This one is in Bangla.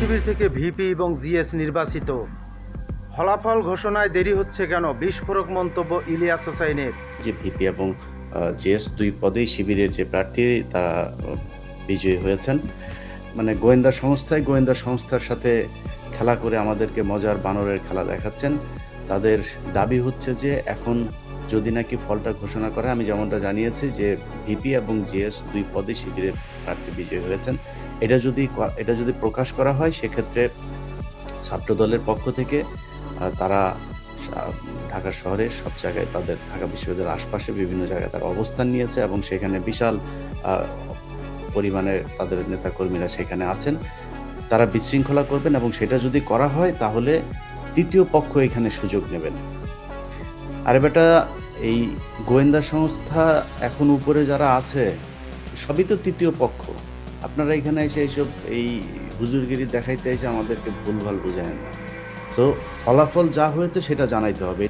শিবির থেকে ভিপি এবং জিএস নির্বাচিত। ফলাফল ঘোষণায় দেরি হচ্ছে কেন? বিস্ফোরক মন্তব্য ইলিয়াস হোসাইনের। যে ভিপি এবং জিএস দুই পদেই শিবিরের যে প্রার্থী, তারা বিজয়ী হয়েছেন। মানে গোয়েন্দা সংস্থায় গোয়েন্দা সংস্থার সাথে খেলা করে আমাদেরকে মজার বানরের খেলা দেখাচ্ছেন। তাদের দাবি হচ্ছে যে, এখন যদি নাকি ফলটা ঘোষণা করে, আমি যেমনটা জানিয়েছি যে ভিপি এবং জিএস দুই পদে শিবিরের প্রার্থী বিজয়ী হয়েছেন। এটা যদি এটা যদি প্রকাশ করা হয়, সেক্ষেত্রে ছাত্রদলের পক্ষ থেকে তারা ঢাকা শহরে সব জায়গায় তাদের, ঢাকা বিশ্ববিদ্যালয়ের আশপাশে বিভিন্ন জায়গায় তারা অবস্থান নিয়েছে এবং সেখানে বিশাল পরিমাণে তাদের নেতাকর্মীরা সেখানে আছেন। তারা বিশৃঙ্খলা করবেন এবং সেটা যদি করা হয়, তাহলে তৃতীয় পক্ষ এখানে সুযোগ নেবেন। আর বেটা, এই গোয়েন্দা সংস্থা এখন উপরে যারা আছে, সবই তো তৃতীয় পক্ষ। আপনারা এখানে এসে এইসব এই হুজুরগিরি দেখাইতে এসে আমাদেরকে ভুলভাল বুঝায় না। তো ফলাফল যা হয়েছে সেটা জানাইতে হবে।